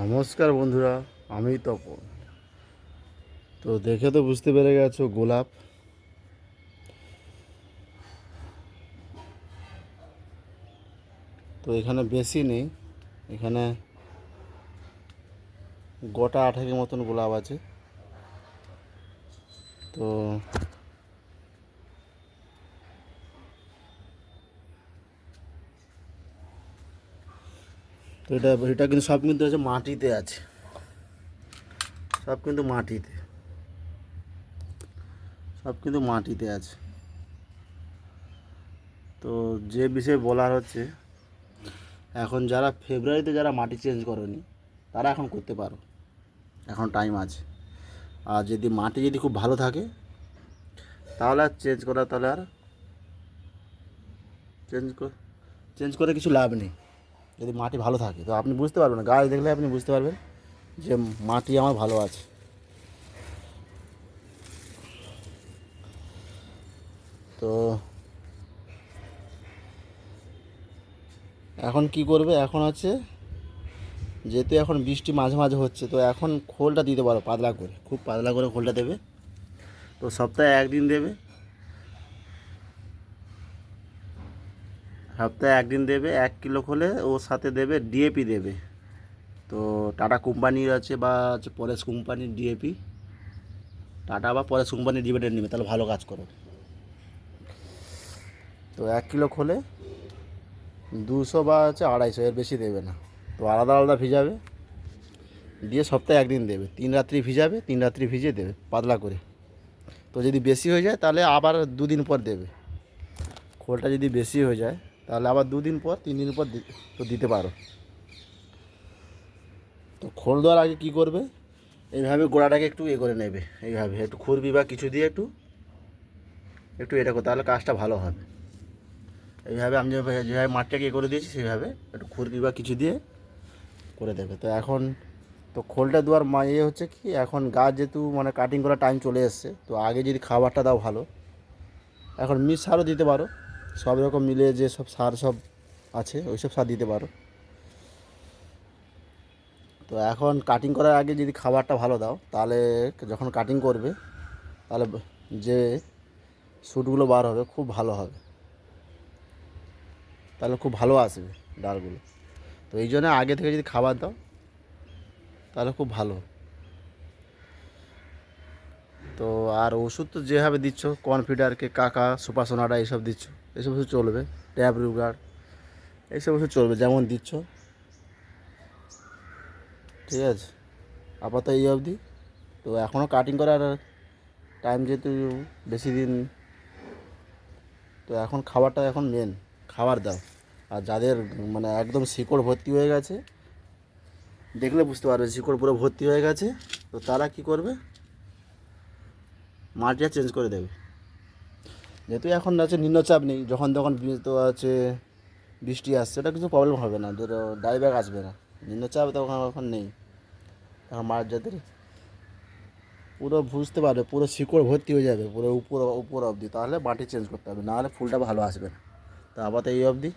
নমস্কার বন্ধুরা, আমি তপন। তো দেখে তো বুঝতে পেরে গেছো, গোলাপ। তো এখানে বেশি নেই, এখানে গোটা আঠেকের মতন গোলাপ আছে। তো তো এটা এটা কিন্তু সব কিন্তু আছে মাটিতে আছে। সব কিন্তু মাটিতে। সব কিন্তু মাটিতে আছে। তো যে বিষয়ে বলার হচ্ছে, এখন যারা ফেব্রুয়ারিতে যারা মাটি চেঞ্জ করেনি, তারা এখন করতে পারো। এখন টাইম আছে। আর যদি মাটি যদি খুব ভালো থাকে, তাহলে আর চেঞ্জ করা, তাহলে আর চেঞ্জ চেঞ্জ করে কিছু লাভ নেই। যদি মাটি ভালো থাকে। তো আপনি বুঝতে পারবেন গাছ দেখলে আপনি বুঝতে পারবেন যে মাটি আমার ভালো আছে। তো এখন কি করবে? এখন হচ্ছে যেহেতু এখন বৃষ্টি মাঝে মাঝে হচ্ছে, তো এখন খোলটা দিতে পারো পাতলা করে, খুব পাতলা করে খোলটা দেবে। তো সপ্তাহে একদিন দেবে। সপ্তাহে একদিন দেবে, এক কিলো খোলে ওর সাথে দেবে ডিএপি দেবে। তো টাটা কোম্পানির আছে বা হচ্ছে পরেশ কোম্পানির ডিএপি টাটা বা পরেশ কোম্পানির ডিভিডেন্ড নেবে, তাহলে ভালো কাজ করো। তো এক কিলো খোলে দুশো বা হচ্ছে আড়াইশো, এর বেশি দেবে না। তো আলাদা আলাদা ভিজাবে। দিয়ে সপ্তাহে একদিন দেবে, তিন রাত্রি ভিজাবে, তিন রাত্রি ভিজিয়ে দেবে, পাতলা করে। তো যদি বেশি হয়ে যায়, তাহলে আবার দুদিন পর দেবে। খোলটা যদি বেশি হয়ে যায় তাহলে আবার দুদিন পর তিন দিন পর তো দিতে পারো। তো খোল দেওয়ার আগে কী করবে? এইভাবে গোড়াটাকে একটু এ করে নেবে। এইভাবে একটু খুরবি বা কিছু দিয়ে একটু একটু এটা করে তাহলে কাজটা ভালো হবে। এইভাবে আমি যেভাবে যেভাবে মাঠটাকে এ করে দিয়েছি, সেইভাবে একটু খুরবি বা কিছু দিয়ে করে দেবে। তো এখন, তো খোলটা দেওয়ার মা ইয়ে হচ্ছে কি, এখন গাছ যেহেতু মানে কাটিং করার টাইম চলে এসছে, তো আগে যদি খাবারটা দাও ভালো, এখন মিস সারও দিতে পারো। সব রকম মিলে যে সব সার সব আছে, ওই সব সার দিতে পারো। তো এখন কাটিং করার আগে যদি খাবারটা ভালো দাও, তাহলে যখন কাটিং করবে, তাহলে যে শ্যুটগুলো বার হবে, খুব ভালো হবে। তাহলে খুব ভালো আসবে ডালগুলো। তো এই জন্য আগে থেকে যদি খাবার দাও, তাহলে খুব ভালো তো আর ওষুধ তো যেভাবে দিচ্ছ কনফিডারকে কাকা, সুপার সোনাটা এইসব দিচ্ছ এইসব ওষুধ চলবে, ট্যাব, রুগার এইসব ওষুধ চলবে, যেমন দিচ্ছ। ঠিক আছে? আপাতত এই অবধি। তো এখনও কাটিং করার টাইম যেহেতু বেশি দিন, তো এখন খাবারটা এখন মেন খাবার দাও। আর যাদের মানে একদম শিকড় ভর্তি হয়ে গেছে, দেখলে বুঝতে পারবে শিকড় পুরো ভর্তি হয়ে গেছে, তো তারা কি করবে? মাটিটা চেঞ্জ করে দেবে। যেহেতু এখন আছে নিম্নচাপ নেই, যখন তখন তো আছে বৃষ্টি আসছে, ওটা কিছু প্রবলেম হবে না। ধরো ডাইব্যাক আসবে না। নিম্নচাপ তখন এখন নেই। তখন মাঠ যাদের পুরো বুঝতে পারবে, পুরো শিকড় ভর্তি হয়ে যাবে, পুরো উপর উপর অবধি। তাহলে মাটি চেঞ্জ করতে হবে, নাহলে ফুলটা ভালো আসবে না। তো আপাতত এই অবধি।